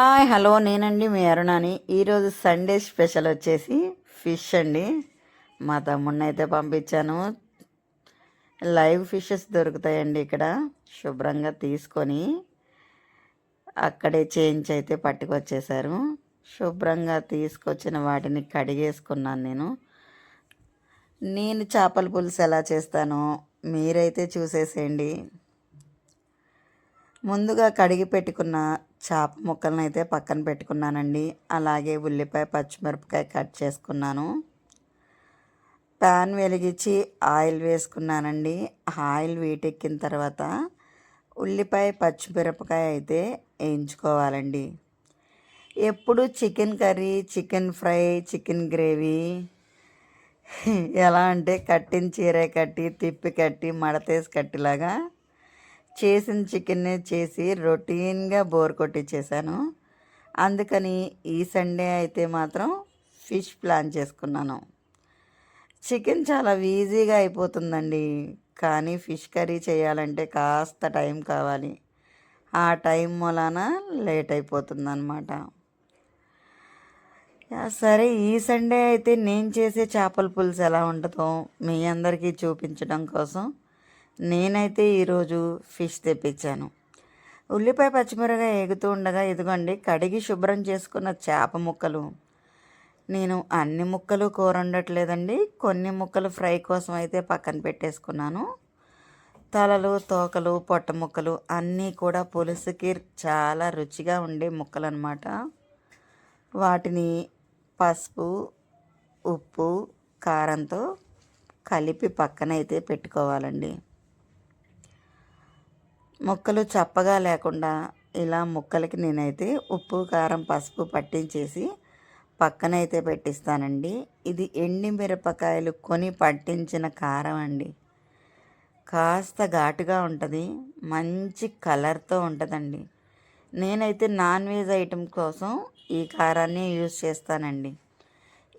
Hi hello. నేనండి మీ అరుణాని. ఈరోజు Sunday special వచ్చేసి ఫిష్ అండి. మా తమ్ముడిని అయితే పంపించాను. లైవ్ ఫిషెస్ దొరుకుతాయండి ఇక్కడ. శుభ్రంగా తీసుకొని అక్కడే చేంజ్ అయితే పట్టుకొచ్చేసారు. శుభ్రంగా తీసుకొచ్చిన వాటిని కడిగేసుకున్నాను నేను. నేను చేపల పులుసు ఎలా చేస్తానో మీరైతే చూసేసేయండి. ముందుగా కడిగి పెట్టుకున్న చేప ముక్కలను అయితే పక్కన పెట్టుకున్నానండి. అలాగే ఉల్లిపాయ పచ్చిమిరపకాయ కట్ చేసుకున్నాను. ప్యాన్ వెలిగించి ఆయిల్ వేసుకున్నానండి. ఆయిల్ వీటెక్కిన తర్వాత ఉల్లిపాయ పచ్చిమిరపకాయ అయితే వేయించుకోవాలండి. ఎప్పుడు chicken curry chicken fry chicken gravy ఎలా అంటే కట్టిన చీర కట్టి తిప్పి కట్టి మడతేసి కట్టిలాగా చేసిన చికెన్నే చేసి రొటీన్గా బోర్ కొట్టించేసాను అందుకని ఈ సండే అయితే మాత్రం ఫిష్ ప్లాన్ చేసుకున్నాను. చికెన్ చాలా ఈజీగా అయిపోతుందండి. కానీ ఫిష్ కర్రీ చేయాలంటే కాస్త టైం కావాలి. ఆ టైం మూలాన లేట్ అయిపోతుందన్నమాట. సరే ఈ సండే అయితే నేను చేసే చేపల పులుసు ఎలా ఉంటుందో మీ అందరికీ చూపించడం కోసం నేనైతే ఈరోజు ఫిష్ తెప్పించాను. ఉల్లిపాయ పచ్చిమిరగా ఎగుతూ ఉండగా ఇదిగోండి కడిగి శుభ్రం చేసుకున్న చేప ముక్కలు. నేను అన్ని ముక్కలు కూర ఉండట్లేదండి కొన్ని ముక్కలు ఫ్రై కోసం అయితే పక్కన పెట్టేసుకున్నాను. తలలు తోకలు పొట్ట ముక్కలు అన్నీ కూడా పులుసుకి చాలా రుచిగా ఉండే ముక్కలు అనమాట వాటిని పసుపు ఉప్పు కారంతో కలిపి పక్కన అయితే పెట్టుకోవాలండి. ముక్కలు చప్పగా లేకుండా ఇలా ముక్కలకి నేనైతే ఉప్పు కారం పసుపు పట్టించేసి పక్కనైతే పెట్టిస్తానండి. ఇది ఎండి మిరపకాయలు కొని పట్టించిన కారం అండి. కాస్త ఘాటుగా ఉంటుంది మంచి కలర్తో ఉంటుందండి. నేనైతే నాన్ వెజ్ ఐటెం కోసం ఈ కారాన్ని యూజ్ చేస్తానండి.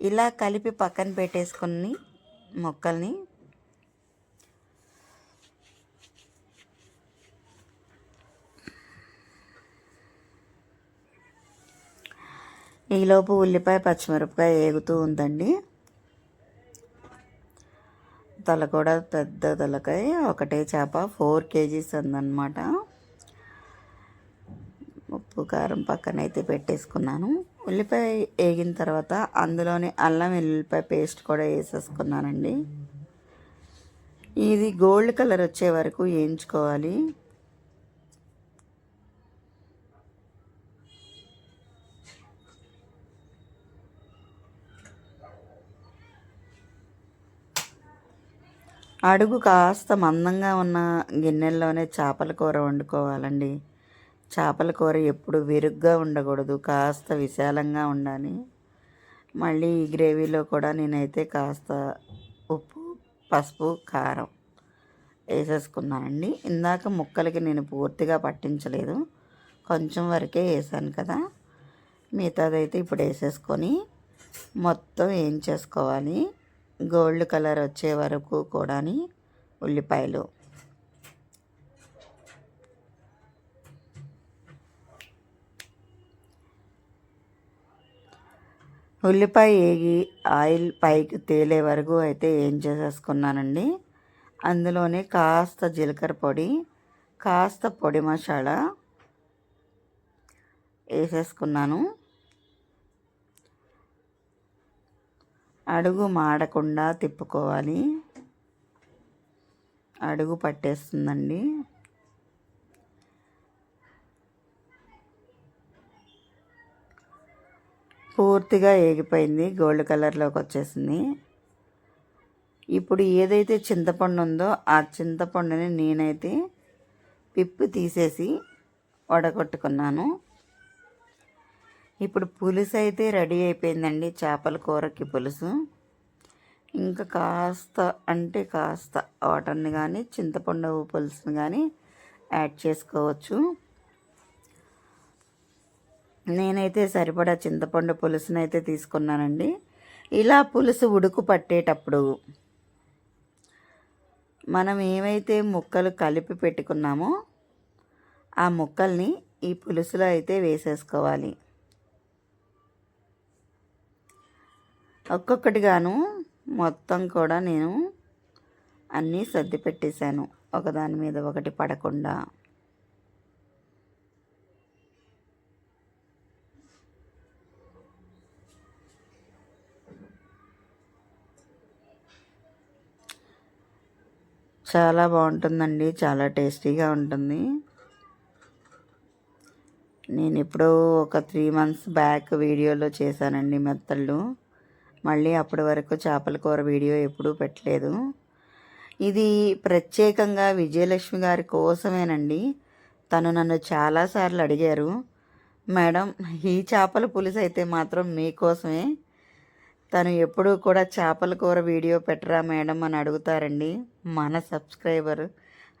ఇలా కలిపి పక్కన పెట్టేసుకుని ముక్కల్ని ఈలోపు ఉల్లిపాయ పచ్చిమిరపకాయ ఏగుతూ ఉందండి. తల కూడా పెద్ద తలకాయ ఒకటే చేప ఫోర్ కేజీస్ ఉందన్నమాట. ఉప్పు కారం పక్కన అయితే పెట్టేసుకున్నాను. ఉల్లిపాయ వేగిన తర్వాత అందులోనే అల్లం వెల్లుల్లిపాయ పేస్ట్ కూడా వేసేసుకున్నానండి. ఇది గోల్డ్ కలర్ వచ్చే వరకు వేయించుకోవాలి. అడుగు కాస్త మందంగా ఉన్న గిన్నెల్లోనే చేపల కూర వండుకోవాలండి. చేపల కూర ఎప్పుడు విరుగ్గా ఉండకూడదు కాస్త విశాలంగా ఉండాలి. మళ్ళీ ఈ గ్రేవీలో కూడా నేనైతే కాస్త ఉప్పు పసుపు కారం వేసేసుకున్నానండి. ఇందాక ముక్కలకి నేను పూర్తిగా పట్టించలేదు కొంచెం వరకే వేసాను కదా. మిగతాదైతే ఇప్పుడు వేసేసుకొని మొత్తం ఏం చేసుకోవాలి? గోల్డ్ కలర్ వచ్చే వరకు కూడా ఉల్లిపాయలు. ఉల్లిపాయ వేగి ఆయిల్ పైకి తేలే వరకు అయితే ఏం చేసేసుకున్నానండి? అందులోనే కాస్త జీలకర్ర పొడి కాస్త పొడి మసాలా వేసేసుకున్నాను. అడుగు మాడకుండా తిప్పుకోవాలి. అడుగు పట్టేస్తుందండి. పూర్తిగా ఏగిపోయింది గోల్డ్ కలర్లోకి వచ్చేసింది. ఇప్పుడు ఏదైతే చింతపండు ఉందో ఆ చింతపండుని నేనైతే పిప్పు తీసేసి వడగొట్టుకున్నాను. ఇప్పుడు పులుసు అయితే రెడీ అయిపోయిందండి. చేపల కూరకి పులుసు. ఇంకా కాస్త అంటే కాస్త వాటర్ని కానీ చింతపండు పులుసుని కానీ యాడ్ చేసుకోవచ్చు. నేనైతే సరిపడా చింతపండు పులుసుని అయితే తీసుకున్నానండి. ఇలా పులుసు ఉడుకు పట్టేటప్పుడు మనం ఏమైతే ముక్కలు కలిపి పెట్టుకున్నామో ఆ ముక్కల్ని ఈ పులుసులో అయితే వేసేసుకోవాలి. ఒక్కొక్కటిగాను మొత్తం కూడా నేను అన్నీ సర్ది పెట్టేశాను. ఒకదాని మీద ఒకటి పడకుండా. చాలా బాగుంటుందండి. చాలా టేస్టీగా ఉంటుంది. నేను ఇప్పుడు ఒక త్రీ మంత్స్ బ్యాక్ వీడియోలో చేశానండి మెత్తళ్ళు. మళ్ళీ అప్పటి వరకు చేపల కూర వీడియో ఎప్పుడూ పెట్టలేదు. ఇది ప్రత్యేకంగా విజయలక్ష్మి గారి కోసమేనండి. తను నన్ను చాలాసార్లు అడిగారు మేడం ఈ చేపల పులుసు అయితే మాత్రం మీకోసమే. తను ఎప్పుడూ కూడా చేపల కూర వీడియో పెట్టరా మేడం అని అడుగుతారండి. మన సబ్స్క్రైబర్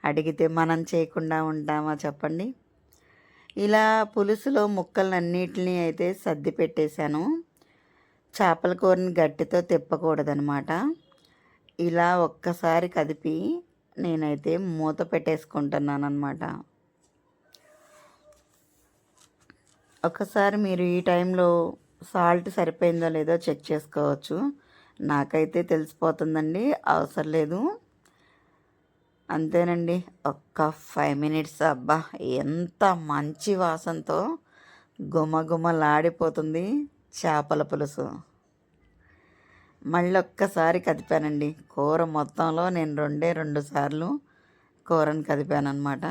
అడిగితే మనం చేయకుండా ఉంటామా చెప్పండి. ఇలా పులుసులో ముక్కలన్నిటిని అయితే సర్ది పెట్టేశాను. చేపల కూరని గట్టితో తిప్పకూడదనమాట. ఇలా ఒక్కసారి కదిపి నేనైతే మూత పెట్టేసుకుంటున్నాను అనమాట ఒకసారి మీరు ఈ టైంలో సాల్ట్ సరిపోయిందో లేదో చెక్ చేసుకోవచ్చు. నాకైతే తెలిసిపోతుందండి అవసరం లేదు. అంతేనండి ఒక్క ఫైవ్ మినిట్స్ అబ్బా ఎంత మంచి వాసనతో గుమగుమలాడిపోతుంది చేపల పులుసు. మళ్ళీ ఒక్కసారి కదిపానండి. కూర మొత్తంలో నేను రెండే రెండు సార్లు కూరని కదిపాను అనమాట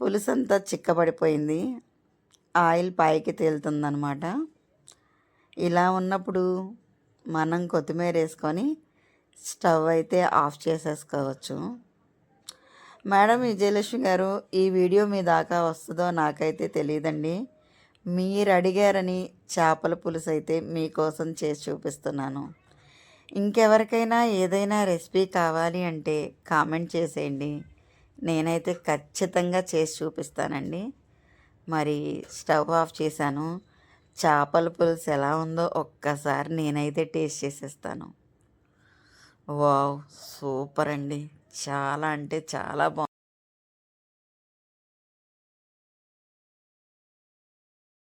పులుసు అంతా చిక్కబడిపోయింది. ఆయిల్ పైకి తేలుతుందనమాట ఇలా ఉన్నప్పుడు మనం కొత్తిమీర వేసుకొని స్టవ్ అయితే ఆఫ్ చేసేసుకోవచ్చు. మేడం విజయలక్ష్మి గారు ఈ వీడియో మీ దాకా వస్తుందో నాకైతే తెలియదండి. మీరు అడిగారని చేపల పులుసు అయితే మీకోసం చేసి చూపిస్తున్నాను. ఇంకెవరికైనా ఏదైనా రెసిపీ కావాలి అంటే కామెంట్ చేసేయండి. నేనైతే ఖచ్చితంగా చేసి చూపిస్తానండి. మరి స్టవ్ ఆఫ్ చేశాను. చేపల పులుసు ఎలా ఉందో ఒక్కసారి నేనైతే టేస్ట్ చేసేస్తాను. వావ్ సూపర్ అండి. చాలా అంటే చాలా బాగుంది.